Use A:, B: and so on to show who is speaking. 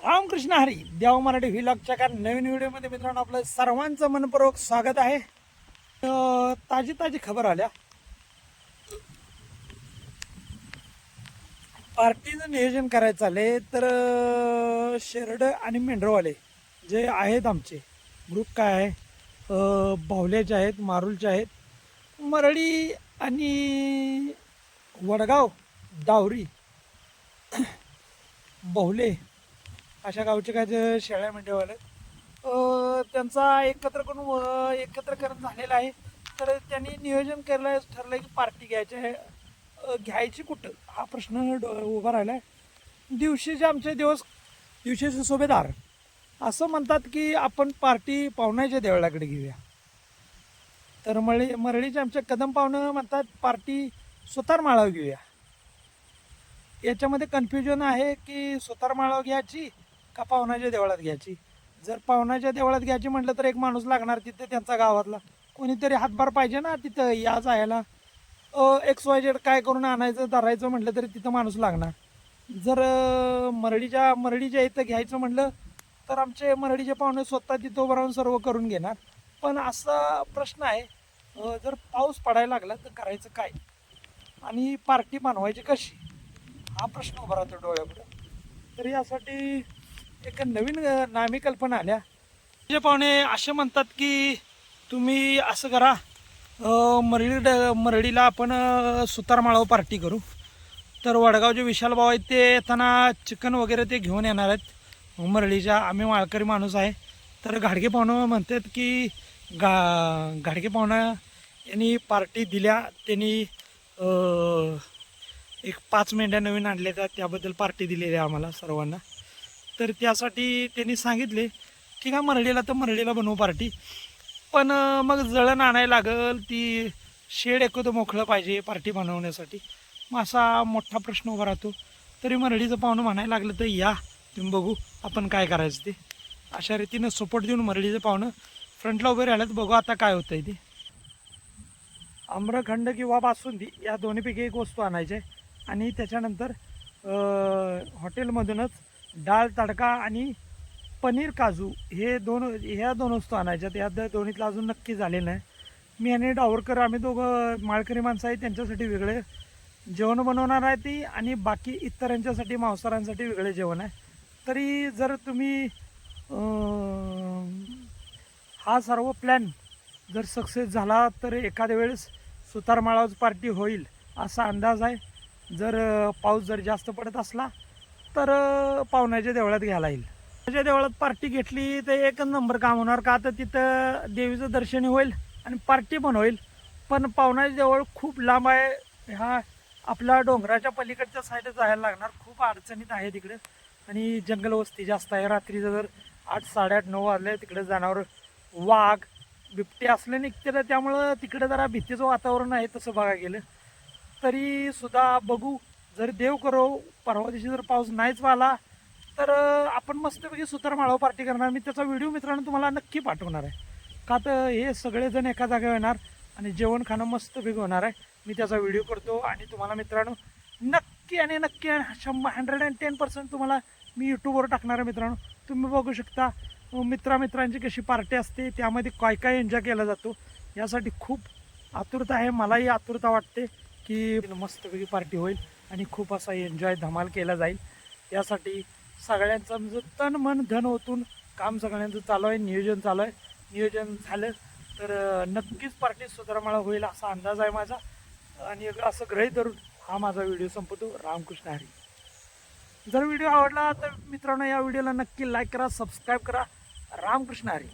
A: रामकृष्ण हरी देव मराठी व्हिलॉगच्या का नवीन व्हिडिओमध्ये मित्रांनो आपलं सर्वांचं मनपूर्वक स्वागत आहे. ताजी ताजी खबर आल्या. पार्टीचं नियोजन करायचं आले तर शेरड आणि मेंढरवाले जे आहेत आमचे ग्रुप काय आहे अं, बाहुल्याचे आहेत मारुलचे आहेत मरळी आणि वडगाव डावरी बहुले अशा गावचे काय जे शेळ्या मेंढेवाले त्यांचा एकत्र करून एकत्रकरण झालेलं आहे. तर त्यांनी नियोजन केलं ठरलं की पार्टी घ्यायची आहे. घ्यायची कुठं? हा प्रश्न डो- उभा राहिला आहे दिवशीचे आमचे दिवस दिवशीचे सुभेदार असं म्हणतात की आपण पार्टी पाहुण्याच्या देवळाकडे घेऊया. तर मळी मरळीचे आमचे कदम पाहुणं म्हणतात पार्टी सुतार माळाव घेऊया. याच्यामध्ये कन्फ्युजन आहे की सुतार माळाव घ्यायची का पाहुण्याच्या देवळात घ्यायची? जर पाहुण्याच्या देवळात घ्यायची म्हटलं तर एक माणूस लागणार तिथे त्यांचा गावातला. कोणीतरी हातभार पाहिजे ना तिथं या जायला. एक्स वाय जेड काय करून आणायचं धरायचं म्हटलं तरी तिथं माणूस लागणार. जर मरडीच्या मरडीच्या इथं घ्यायचं म्हटलं तर आमचे मरडीचे पाहुणे स्वतः तिथं उभं राहून सर्व करून घेणार. पण असा प्रश्न आहे जर पाऊस पडायला लागला तर करायचं काय? आणि पार्टी बनवायची कशी? हा प्रश्न उभा राहतो डोळ्यापुढे. तर यासाठी एक नवीन नामी कल्पना आल्या. जे पाहुणे असे म्हणतात की तुम्ही असं करा मरळी ड- मरळीला आपण अ, सुतार माळावर पार्टी करू. तर वडगावचे विशाल भाऊ आहेत ते येताना चिकन वगैरे ते घेऊन येणार आहेत. मरळीच्या आम्ही माळकरी माणूस आहे. तर घाडगे पाहुणं म्हणतात की गा घाडगे पाहुणं यांनी पार्टी दिल्या त्यांनी एक पाच मेंढ्या नवीन आणल्या त्या त्याबद्दल पार्टी दिलेली आहे आम्हाला सर्वांना. तर त्यासाठी त्यांनी सांगितले ठीक आहे मरळीला तर मरळीला बनवू पार्टी. पण मग जळण आणायला लागल ती शेड एकोतं मोकळं पाहिजे पार्टी बनवण्यासाठी. मग असा मोठा प्रश्न उभा राहतो. तरी मरळीचं पाहुणं म्हणायला लागलं तर या तुम्ही बघू आपण काय करायचं ते. अशा रीतीनं सपोर्ट देऊन मरळीचं पाहुणं फ्रंटला उभे राहिलं तर बघू आता काय होतं आहे ते. आम्रखंड किंवा बासुंदी या दोन्हीपैकी एक वस्तू आणायची आहे. आणि त्याच्यानंतर हॉटेलमधूनच डाळ तडका आणि पनीर काजू हे दोन ह्या दोन वस्तू आणायच्यात. ह्या द- दोन्हीतलं अजून नक्की झाले नाही. मी आणि डावरकर आम्ही दोघं माळकरी माणसं आहे त्यांच्यासाठी वेगळे जेवण बनवणार आहे ती आणि बाकी इतरांच्यासाठी मांसाहारांसाठी वेगळे जेवण आहे. तरी जर तुम्ही हा सर्व प्लॅन जर सक्सेस झाला तर एखाद्या वेळेस सुतारमाळावर पार्टी होईल असा अंदाज आहे. जर पाऊस जर जास्त पडत असला तर पावण्याच्या पाहुण्याच्या देवळात घ्यायला येईल. पाहुण्याच्या देवळात पार्टी घेतली तर एकच नंबर काम होणार का तर तिथं देवीचं दर्शन होईल आणि पार्टी पण होईल. पण पाहुण्याच्या देवळ खूप लांब आहे. ह्या आपल्या डोंगराच्या पलीकडच्या साईडला जायला लागणार. खूप अडचणीत आहे तिकडे. आणि जंगल वस्ती जास्त आहे. रात्रीचं जर आठ साडेआठ नऊ वाजले तिकडे जाणार वाघ बिबटे असले निघते त्यामुळं तिकडे जरा भीतीचं वातावरण आहे तसं बघायला गेलं. तरी सुद्धा बघू. जर देव करो परवा दिवशी जर पाऊस नाहीच आला तर आपण मस्तपैकी सुतारमाळावर पार्टी करणार. मी त्याचा व्हिडिओ मित्रांनो तुम्हाला नक्की पाठवणार आहे. का तर हे सगळेजण एका जागेवर येणार आणि जेवण खाणं मस्तपैकी होणार आहे. मी त्याचा व्हिडिओ करतो आणि तुम्हाला मित्रांनो नक्की आणि नक्की शंभर हंड्रेड अँड टेन पर्सेंट तुम्हाला मी यूट्यूबवर टाकणार आहे मित्रांनो. तुम्ही बघू शकता मित्रामित्रांची कशी पार्टी असते त्यामध्ये काय काय एन्जॉय केला जातो यासाठी खूप आतुरता आहे मलाही आतुरता वाटते. की मस्तपैकी पार्टी होईल आणि खूप असा एन्जॉय धमाल केला जाईल. यासाठी सगळ्यांचं म्हणजे तन मन धन ओतून काम सगळ्यांचं चालू आहे नियोजन चालू आहे. नियोजन झालं तर नक्कीच पार्टी सुधारमाळा होईल असा अंदाज आहे माझा. आणि असं ग्रहित धरून हा माझा व्हिडिओ संपतो. रामकृष्ण हरी. जर व्हिडिओ आवडला तर मित्रांनो या व्हिडिओला नक्की लाईक करा सबस्क्राईब करा. रामकृष्ण हरी.